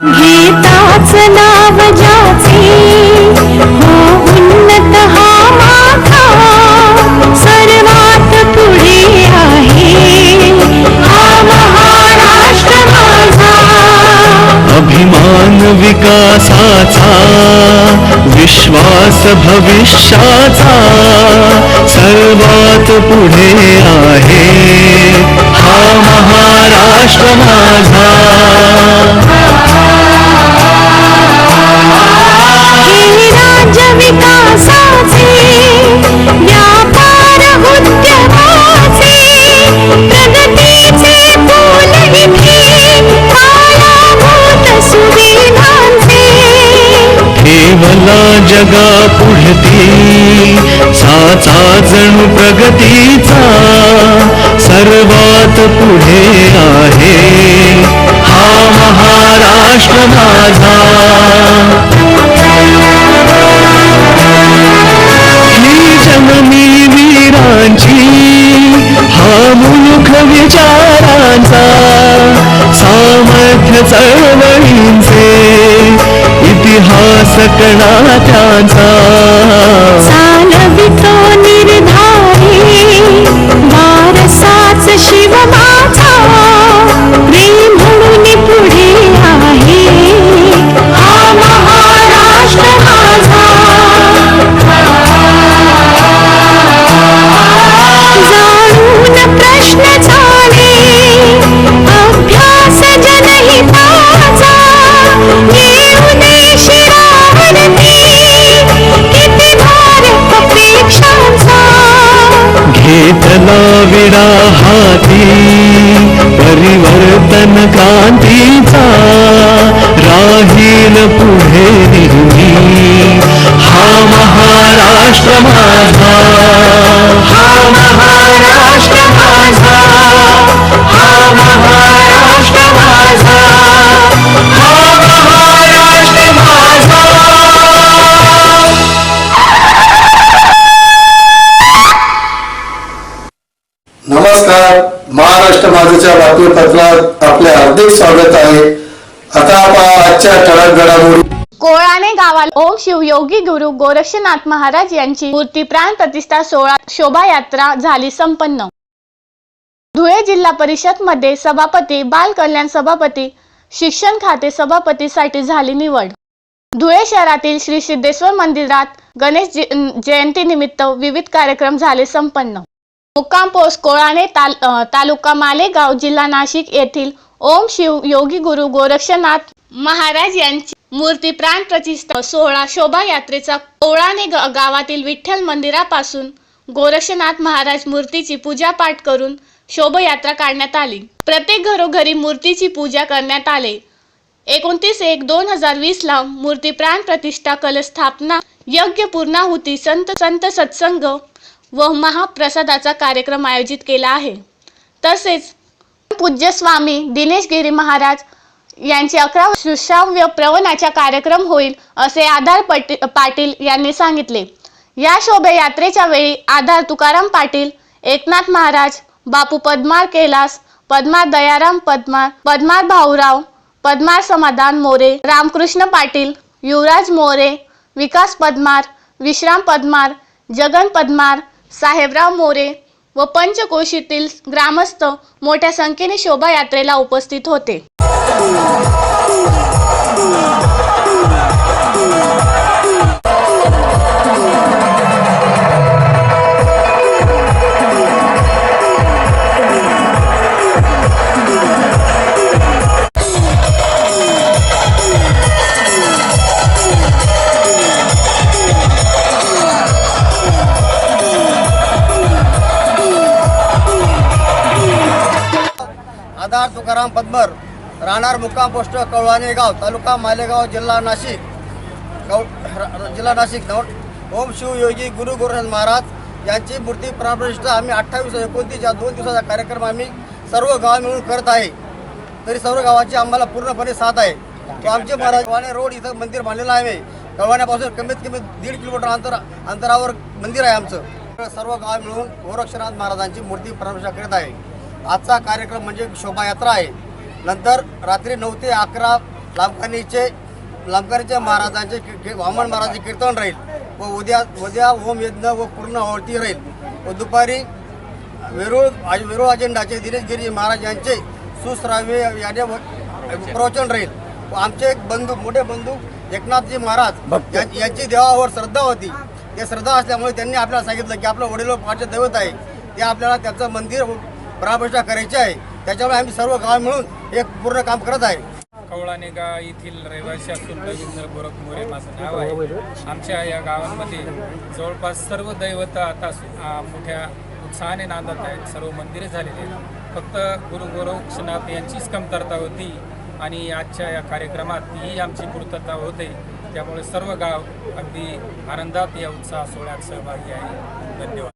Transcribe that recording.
गीताच नाव ज्याचे हो उन्नत हा माथा सर्वात पुढे आहे. हा महाराष्ट्र माझा. अभिमान विकासाचा विश्वास भविष्याचा सर्वात पुढे आहे. हा महाराष्ट्र माझा. विकासाचे व्यापार उद्यमाचे प्रगतीचे फूल इथे पायाभूत सुविधांचे. केवला जगा पुढती साचा जणू प्रगतीचा सर्वात पुढे आहे. हा महाराष्ट्र माझा हा विचारांचा सामर्थ्य चळवळींचे इतिहास कणा त्यांचा घेतला विडा हाती परिवर्तन क्रांतीचा राहील पुढे नेहमी हा महाराष्ट्र माझा आजच्या बातमीपत्रात आपले हार्दिक स्वागत आहे. आता आपण आजच्या ठळक घडामोडी कोळाणे गावाला ओम शिवयोगी गुरु गोरक्षनाथ महाराज यांची मूर्ती प्राण प्रतिष्ठा सोहळा शोभायात्रा झाली संपन्न. धुळे जिल्हा परिषदमध्ये सभापती बाल कल्याण सभापती शिक्षण खाते सभापतीसाठी झाली निवड. धुळे शहरातील श्री सिद्धेश्वर मंदिरात गणेश जयंती निमित्त विविध कार्यक्रम झाले संपन्न. मुक्काम पोस्ट कोळाणे ताल तालुका मालेगाव जिल्हा नाशिक येथील ओम शिव योगी गुरु गोरक्षनाथ महाराज यांची मूर्ती प्राण प्रतिष्ठा सोहळा शोभायात्रेचा कोळाणे गावातील विठ्ठल मंदिरापासून गोरक्षनाथ महाराज मूर्तीची पूजा पाठ करून शोभायात्रा काढण्यात आली. प्रत्येक घरोघरी मूर्तीची पूजा करण्यात आले. एकोणतीस एक दोन हजार वीस ला मूर्ती प्राण प्रतिष्ठा कलस्थापना यज्ञ पूर्णाहुती संत संत सत्संग व महाप्रसादाचा कार्यक्रम आयोजित केला आहे. तसेच पूज्य स्वामी दिनेश गिरी महाराज यांचे अकरा सुश्राव्य प्रवणाचा कार्यक्रम होईल असे आधार पटी पाटील यांनी सांगितले. या शोभायात्रेच्या वेळी आधार तुकाराम पाटील एकनाथ महाराज बापू पद्मार कैलास पद्मार दयाराम पद्मार पद्मार भाऊराव पद्मार समाधान मोरे रामकृष्ण पाटील युवराज मोरे विकास पद्मार विश्राम पद्मार जगन पद्मार साहेबराव मोरे व पंचकोशीतील ग्रामस्थ मोठ्या संख्येने शोभायात्रेला उपस्थित होते. आधार तुकाराम पद्मर राहणार मुक्काम पोस्ट कळवाणे गाव तालुका मालेगाव जिल्हा नाशिक. कौ जिल्हा नाशिक ओम शिव योगी गुरु गोरखनाथ महाराज यांची मूर्ती प्राणप्रतिष्ठा आम्ही अठ्ठावीस एकोणतीस या दोन दिवसाचा कार्यक्रम आम्ही सर्व गाव मिळून करत आहे. तरी सर्व गावाची आम्हाला पूर्णपणे साथ आहे. तो आमचे महाराज कळवाणे रोड इथं मंदिर बांधलेलं आहे. कळवाण्यापासून कमीत कमी दीड किलोमीटर अंतर अंतरावर मंदिर आहे आमचं. सर्व गाव मिळून गोरक्षनाथ महाराजांची मूर्ती प्राणप्रतिष्ठा करत आहे. आजचा कार्यक्रम म्हणजे शोभायात्रा आहे. नंतर रात्री नऊ ते अकरा लांबकानीचे लांबकानीच्या महाराजांचे वामन महाराजांचे कीर्तन राहील व उद्या उद्या होम यज्ञ व पूर्ण आरती राहील. व दुपारी वेरूळ आज- वेरूळ अजेंडाचे दिनेश गिरी महाराज यांचे सुश्राव्य याने प्रवचन राहील. व आमचे एक बंधू मोठे बंधू एकनाथजी महाराज यांची देवावर श्रद्धा होती. ते श्रद्धा असल्यामुळे त्यांनी आपल्याला सांगितलं की आपलं वडिलोपाचे दैवत आहे. ते आपल्याला त्याचं मंदिर पराभष्टा करायची आहे. त्याच्यामुळे आम्ही सर्व गाव मिळून एक पूर्ण काम करत आहे. कवळाने गाव येथील रहिवासी असून रवींद्र गोरख मोरे माझं नाव आहे. आमच्या या गावांमध्ये जवळपास सर्व दैवत आता मोठ्या उत्साहाने नांदत आहेत. सर्व मंदिरे झालेली आहेत. फक्त गुरु गोरक्षनाथ यांचीच कमतरता होती आणि आजच्या या कार्यक्रमात ही आमची पूर्तता होते. त्यामुळे सर्व गाव अगदी आनंदात या उत्साह सोहळ्यात सहभागी आहे. धन्यवाद.